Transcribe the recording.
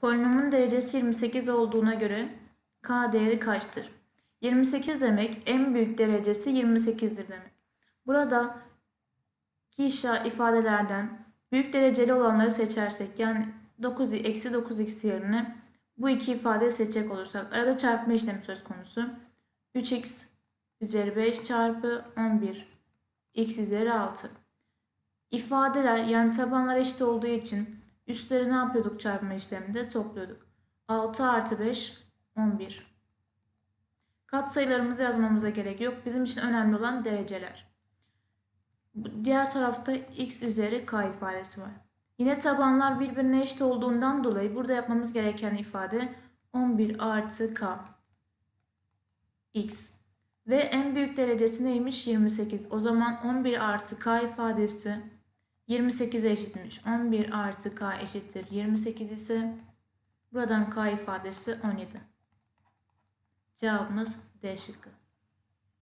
Polinomun derecesi 28 olduğuna göre k değeri kaçtır? 28 demek en büyük derecesi 28'dir demek. Burada ki işa- ifadelerden büyük dereceli olanları seçersek yani 9 eksi 9x yerine bu iki ifadeyi seçecek olursak arada çarpma işlemi söz konusu. 3x üzeri 5 çarpı 11 x üzeri 6. İfadeler yani tabanlar eşit olduğu için üstleri ne yapıyorduk çarpma işleminde topluyorduk. 6 artı 5 11. Katsayılarımızı yazmamıza gerek yok. Bizim için önemli olan dereceler. Diğer tarafta x üzeri k ifadesi var. Yine tabanlar birbirine eşit olduğundan dolayı burada yapmamız gereken ifade 11 artı k x. Ve en büyük derecesi neymiş? 28. O zaman 11 artı k ifadesi 28'e eşitmiş. 11 artı k eşittir 28 ise buradan k ifadesi 17. Cevabımız D şıkkı.